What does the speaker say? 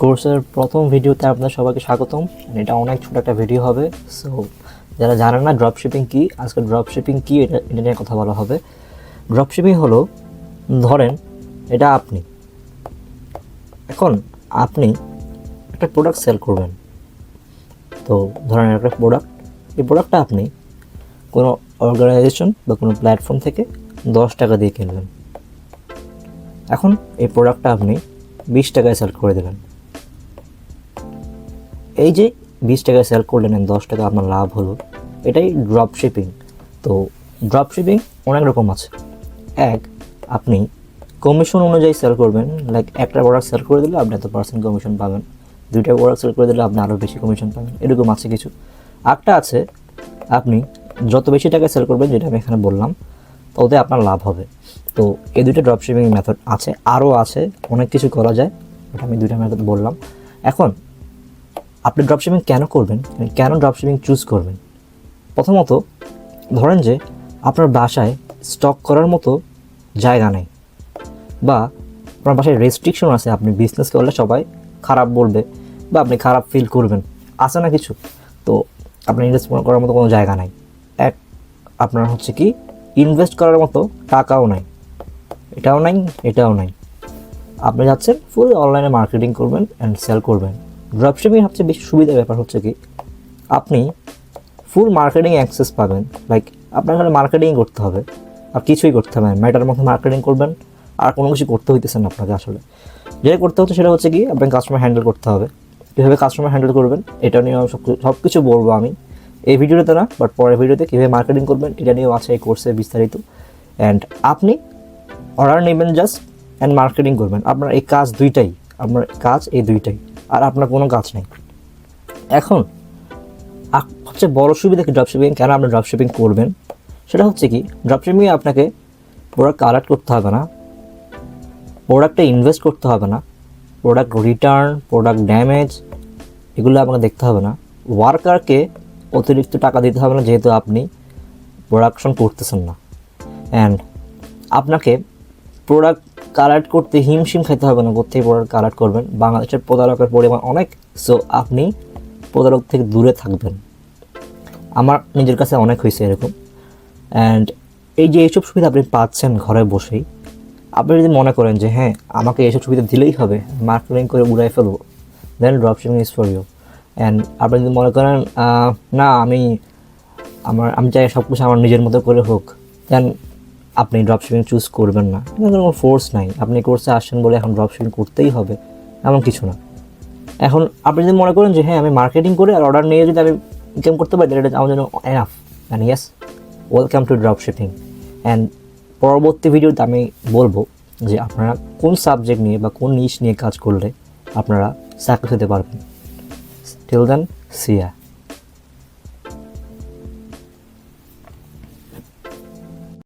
কোর্সের প্রথম ভিডিওতে আপনাদের সবাইকে স্বাগতম। এটা অনেক ছোট একটা ভিডিও হবে। সো যারা জানেন না ড্রপ শিপিং কী, আজকে ড্রপ শিপিং কী এটা এটা নিয়ে কথা বলা হবে। ড্রপ শিপিং হলো, ধরেন এটা আপনি। এখন আপনি একটা প্রোডাক্ট সেল করবেন। তো ধরেন একটা প্রোডাক্ট এই প্রোডাক্টটা আপনি কোনো অর্গানাইজেশন বা কোনো প্ল্যাটফর্ম থেকে দশ টাকা দিয়ে কিনলেন। এখন এই প্রোডাক্টটা আপনি বিশ টাকায় সেল করে দিলেন। এই যে বিশ টাকায় সেল করলেন দশ টাকা আপনার লাভ হলো, এটাই ড্রপ শিপিং তো ড্রপ শিপিং অনেক রকম আছে। এক, আপনি কমিশন অনুযায়ী সেল করবেন লাইক একটা প্রোডাক্ট সেল করে দিলে আপনি এত পার্সেন্ট কমিশন পাবেন। দুইটা প্রোডাক্ট সেল করে দিলে আপনি আরও বেশি কমিশন পাবেন। এরকম আছে কিছু। একটা আছে, আপনি যত বেশি টাকায় সেল করবেন, যেটা আমি এখানে বললাম ওতে আপনার লাভ হবে। তো এই দুটো ড্রপ শিপিং মেথড আছে আরও আছে, অনেক কিছু করা যায় ওটা আমি দুইটা মেথড বললাম। এখন আপনি ড্রপ শিপিং কেন করবেন? মানে কেন ড্রপ শিপিং চুজ করবেন? প্রথমত, ধরেন যে আপনার বাসায় স্টক করার মতো জায়গা নেই বা আপনার বাসায় রেস্ট্রিকশন আছে, আপনি বিজনেস করলে সবাই খারাপ বলবে বা আপনি খারাপ ফিল করবেন, আছে না কিছু? তো আপনার ইনভেস্ট করার মতো কোনো জায়গা নাই। এক, আপনার হচ্ছে কি ইনভেস্ট করার মতো টাকাও নাই। এটাও নাই এটাও নাই। আপনি যাচ্ছেন ফুল অনলাইনে মার্কেটিং করবেন অ্যান্ড সেল করবেন। ড্রপশিপিং সবচেয়ে বেশি সুবিধার ব্যাপার হচ্ছে কি, আপনি ফুল মার্কেটিং অ্যাক্সেস পাবেন। লাইক আপনার খালি মার্কেটিং করতে হবে। আর কিছুই করতে হবে ম্যাটার মতো মার্কেটিং করবেন। আর কোনো কিছু করতে হইতেছে না আপনাকে আসলে। যেটা করতে হচ্ছে সেটা হচ্ছে কি, আপনাকে কাস্টমার হ্যান্ডেল করতে হবে। কীভাবে কাস্টমার হ্যান্ডেল করবেন, এটা নিয়ে সব কিছু বলব আমি। এই ভিডিওতে না বাট পরের ভিডিওতে কীভাবে মার্কেটিং করবেন, এটা নিয়েও আছে এই কোর্সে বিস্তারিত। অ্যান্ড আপনি অর্ডার নেবেন জাস্ট অ্যান্ড মার্কেটিং করবেন। আপনার এই কাজ দুইটাই, আপনার কাজ এই দুইটাই। আর আপনার কোনো কাজ নেই। এখন সবচেয়ে বড় সুবিধা কি ড্রপশিপিং কেন আপনি ড্রপশিপিং করবেন? সেটা হচ্ছে কি ড্রপশিপিংয়ে আপনাকে প্রোডাক্ট কালেক্ট করতে হবে না প্রোডাক্টে ইনভেস্ট করতে হবে না প্রোডাক্ট রিটার্ন প্রোডাক্ট ড্যামেজ এগুলো আপনাকে দেখতে হবে না। ওয়ার্কারকে অতিরিক্ত টাকা দিতে হবে না, যেহেতু আপনি প্রোডাকশন করতেছেন না। অ্যান্ড আপনাকে প্রোডাক্ট কালেক্ট করতে হিমশিম খাইতে হবে না। কোথায় প্রোডাক্ট কালেক্ট করবেন। বাংলাদেশের প্রতারকের পরিমাণ অনেক সো আপনি প্রতারক থেকে দূরে থাকবেন। আমার নিজের কাছে অনেক হয়েছে এরকম। অ্যান্ড এই যে এইসব সুবিধা আপনি পাচ্ছেন ঘরে বসেই, আপনি যদি মনে করেন যে হ্যাঁ আমাকে এইসব সুবিধা দিলেই হবে মার্কেটিং করে উড়াই ফেলব then drop shipping is for you and আপনি যদি মনে করেন না, আমি, আমার, আমি চাই সব কিছু আমার নিজের মতো করে হোক দেন আপনি ড্রপ শিপিং চুজ করবেন না। এখানে কোনো ফোর্স নাই। আপনি কোর্সে আসছেন বলে এখন ড্রপ শিপিং করতেই হবে, এমন কিছু না। এখন আপনি যদি মনে করেন যে হ্যাঁ আমি মার্কেটিং করে আর অর্ডার নিয়ে যদি আমি ইনকাম করতে পারি, তাহলে এটা আমার জন্য enough and yes welcome to drop shipping and পরবর্তী ভিডিওতে আমি বলব যে, আপনারা কোন সাবজেক্ট নিয়ে বা কোন নিশ নিয়ে কাজ করলে আপনারা সাকসেস হতে পারবেন। টিল দেন সিয়া